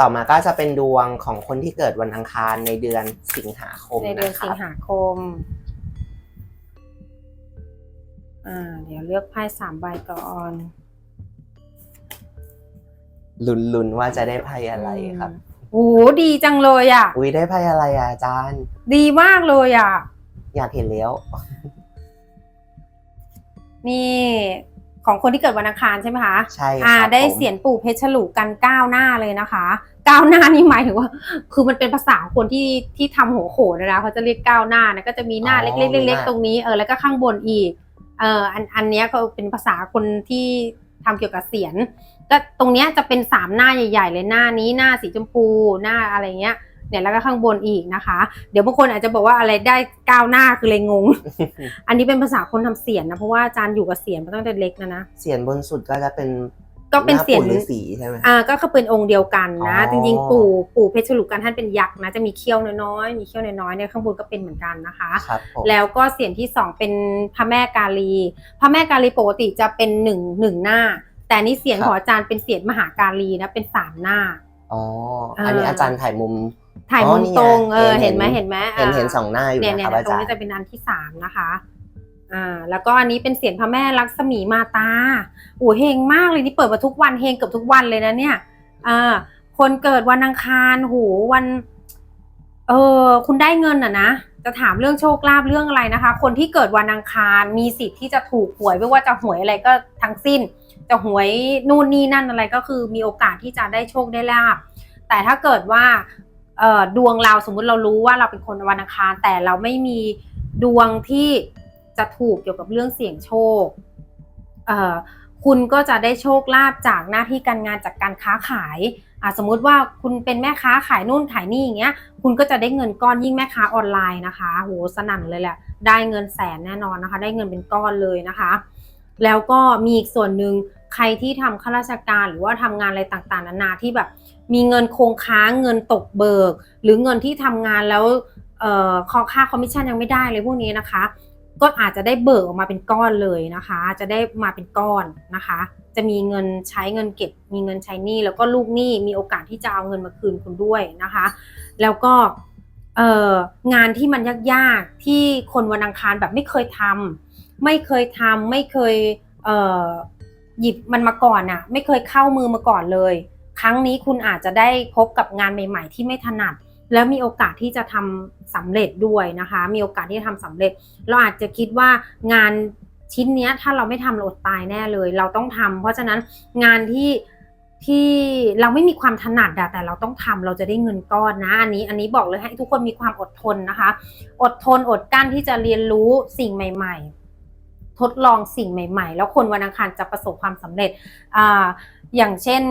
ต่อมาก็จะเป็นดวงของคนที่เกิดวันอังคารในเดือนสิงหาคมในเดือนนะคสิรังบหาคม อ่า เดี๋ยวเลือกไพ่สามใบก่อนลุ้นๆว่าจะได้ไพ่อะไรครับโอ้โหดีจังเลยอะ อุ้ยได้ไพ่อะไรอะอาจารย์ ดีมากเลยอะ อยากเห็นแล้ว นี่ ของคนที่เกิดวันอังคารใช่ไหมคะใช่ครับอ่าได้ผมเสียนปู่เพชรฉลูกันก้าวหน้าเลยนะคะก้าวหน้านี่หมายถึงว่า คือมันเป็นภาษาของคนที่ที่ทำหัวโขนนะเขาจะเรียกก้าวหน้านะก็จะมีหน้าอ๋อเล็กๆมีหเล็กน้าๆตรงนี้เออแล้วก็ข้างบนอีกเอออันอันเนี้ยก็เป็นภาษาคนที่ทำเกี่ยวกับเสียนก็ตรงเนี้ยจะเป็นสามหน้าใหญ่ ๆ เลยหน้านี้หน้าสีชมพูหน้าอะไรเงี้ย เนี่ยแล้วก็ข้างบนอีกนะคะ เดี๋ยวบางคนอาจจะบอกว่าอะไรได้ก้าวหน้าคือเลยงง อันนี้เป็นภาษาคนทำเสียนนะเพราะว่าอาจารย์อยู่กับเสียนมาตั้งแต่เล็กนะนะเสียนบนสุดก็จะเป็นก็เป็นเสียนหาปู่ฤาษีใช่ไหมอ่าก็คือเป็นองค์เดียวกันนะอ๋อจริงๆปู่ปู่เพชรฉลุกันท่านเป็นยักษ์นะจะมีเขี้ยวน้อยๆมีเขี้ยวน้อยๆเนี่ยข้างบนก็เป็นเหมือนกันนะคะครับผมแล้วก็เสียงที่สองเป็นพระแม่กาลีพระแม่กาลีปกติจะเป็นหนึ่งหนึ่งหน้า แต่นี่เสียงของอาจารย์เป็นเสียงมหากาลีนะเป็นสามหน้าอ๋อเอออัอันนี้อาจารย์ถ่ายมุม ถ่ายอ๋อมุมนี่ไงตรงเออเห็เห็นนไหมเห็นไหมเห็นอ่าเห็นสองหน้าอยู่เนี่ยนะเนี่คยรับอาตรงจารนี้ย์จะเป็นอันที่สามนะคะอ่าแล้วก็อันนี้เป็นเสียงพระแม่ลักษมีมาตาโอ้เฮงมากเลยนี่เปิดมาทุกวันเฮงเกือบทุกวันเลยนะเนี่ยอ่าคนเกิดวันอังคารโหวัน เออคุณได้เงินอะนะจะถามเรื่องโชคลาภเรื่องอะไรนะคะ คนที่เกิดวันอังคารมีสิทธิ์ที่จะถูกหวยไม่ว่าจะหวยอะไรก็ทั้งสิ้น จะหวยนู่นนี่นั่นอะไรก็คือมีโอกาสที่จะได้โชคได้ลาบแต่ถ้าเกิดว่าเอ่อ ดวงเราสมมุติเรารู้ว่าเราเป็นคนวันอังคาร แต่เราไม่มีดวงที่จะถูกเกี่ยวกับเรื่องเสี่ยงโชคคุณก็จะได้โชคลาภจากหน้าที่การงานจากการค้าขายสมมุติว่าคุณเป็นแม่ค้าขายนู่นขายนี่อย่างเงี้ย คุณก็จะได้เงินก้อนยิ่งแม่ค้าออนไลน์นะคะโหสนั่นเลยแหละ ได้เงินแสนแน่นอนนะคะ ได้เงินเป็นก้อนเลยนะคะ แล้วก็มีอีกส่วนหนึ่ง ใครที่ทำข้าราชการหรือว่าทำงานอะไรต่างๆ นานาที่แบบมีเงินคงค้างเงินตกเบิก หรือเงินที่ทำงานแล้วเอ่อคอค่าคอมมิชชั่นยังไม่ได้เลยพวกนี้นะคะ ก็อาจจะได้เบิกออกมาเป็นก้อนเลยนะคะ จะได้มาเป็นก้อนนะคะ จะมีเงินใช้เงินเก็บ มีเงินใช้หนี้แล้วก็ลูกหนี้มีโอกาสที่จะเอาเงินมาคืนคุณด้วยนะคะ แล้วก็เอ่องานที่มันยากๆที่คนวันอังคารแบบไม่เคยทำไม่เคยทำไม่เคยเอ่อ หยิบมันมาก่อนน่ะไม่เคยเข้ามือมาก่อนเลย ครั้งนี้คุณอาจจะได้พบกับงานใหม่ ๆ ที่ไม่ถนัด แล้วมีโอกาสที่จะทำสำเร็จด้วยนะคะ มีโอกาสที่จะทำสำเร็จ เราอาจจะคิดว่างานชิ้นนี้ถ้าเราไม่ทำเราอดตายแน่เลย เราต้องทำเพราะฉะนั้นงานที่ที่เราไม่มีความถนัดแต่เราต้องทำเราจะได้เงินก้อนนะอันนี้อันนี้บอกเลยให้ทุกคนมีความอดทนนะคะ อดทนอดกลั้นที่จะเรียนรู้สิ่งใหม่ ๆ ทดลองสิ่งใหม่ ๆ แล้วคนวันอังคารจะประสบความสำเร็จอ่าอย่างเช่น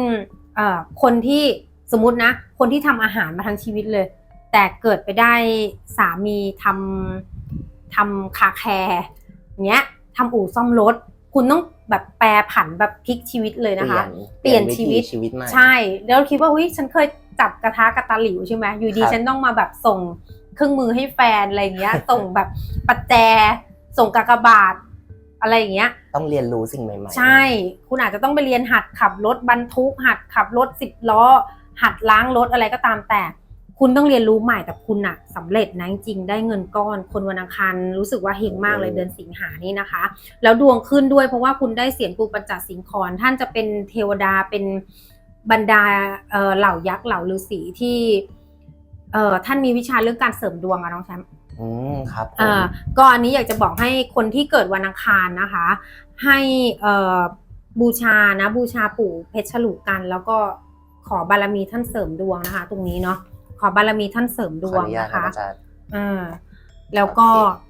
อ่าคนที่สมมตินะ คนที่ทำอาหารมาทั้งชีวิตเลย แต่เกิดไปได้สามีทำทำคาแคร์เนี้ยทำอู่ซ่อมรถ คุณต้องแบบแปรผันแบบพลิกชีวิตเลยนะคะ เปลี่ยนชีวิตชีวิตใหม่ใช่ แล้วคิดว่าอุ้ยฉันเคยจับกระทะกระตาหลิวใช่ไหมอยู่ดีครับฉันต้องมาแบบส่งเครื่องมือให้แฟนอะไรเงี้ย ส่งแบบปัจแจ ส่งกากบาท อะไรอย่างเงี้ย ต้องเรียนรู้สิ่งใหม่ๆ ใช่ คุณอาจจะต้องไปเรียนหัดขับรถบรรทุก หัดขับรถสิบล้อ หัดล้างรถอะไรก็ตามแต่ คุณต้องเรียนรู้ใหม่แต่คุณอะสำเร็จนะจริงๆได้เงินก้อน คนวันอังคารรู้สึกว่าเฮงมากเลยเดือนสิงหานี่นะคะ แล้วดวงขึ้นด้วยเพราะว่าคุณได้เสียงปูปัญจสิงคอนท่านจะเป็นเทวดาเป็นบรรดาเอ่อเหล่ายักษ์เหล่าฤาษีที่เอ่อท่านมีวิชาเรื่องการเสริมดวงอะน้องแชมป์อืม ครับผมอ่าก็อันนี้อยากจะบอกให้คนที่เกิดวันอังคารนะคะ ให้เอ่อบูชานะ บูชาปู่เพชรฉลูกกัน แล้วก็ขอบารมีท่านเสริมดวงนะคะ ตรงนี้เนาะขอบารมีท่านเสริมดขวอองนุญาตนะครับคะอาจารย์อ่าแล้วก็โอเค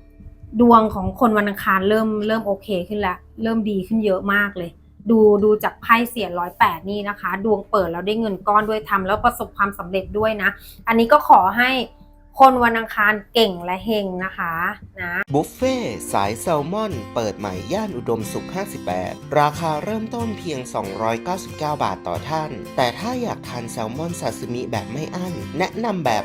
ดวงของคนวันอังคารเริ่มเริ่มโอเคขึ้นแล้วเริ่มดีขึ้นเยอะมากเลย ดูดูจากไพ่เสียร้อยแปดนี่นะคะ ดวงเปิดแล้วได้เงินก้อนด้วยทำแล้วประสบความสำเร็จด้วยนะ อันนี้ก็ขอให้ คนวันอังคารเก่งและเฮงนะคะนะบุฟเฟ่สายแซลมอน เปิดใหม่ย่านอุดมสุข 58 ราคาเริ่มต้นเพียง 299 บาทต่อท่าน แต่ถ้าอยากทานแซลมอนซาซิมิแบบไม่อั้น แนะนำแบบ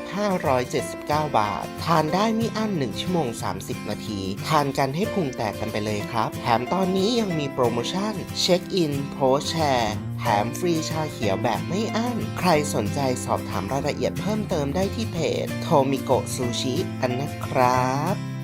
579 บาท ทานได้ไม่อั้น 1 ชั่วโมง 30 นาที ทานกันให้พุงแตกกันไปเลยครับ แถมตอนนี้ยังมีโปรโมชั่น เช็คอินโพสแชร์ แถมฟรีชาเขียวแบบไม่อั้น ใครสนใจสอบถามรายละเอียดเพิ่มเติมได้ที่เพจโทมิโกะซูชิกันนะครับ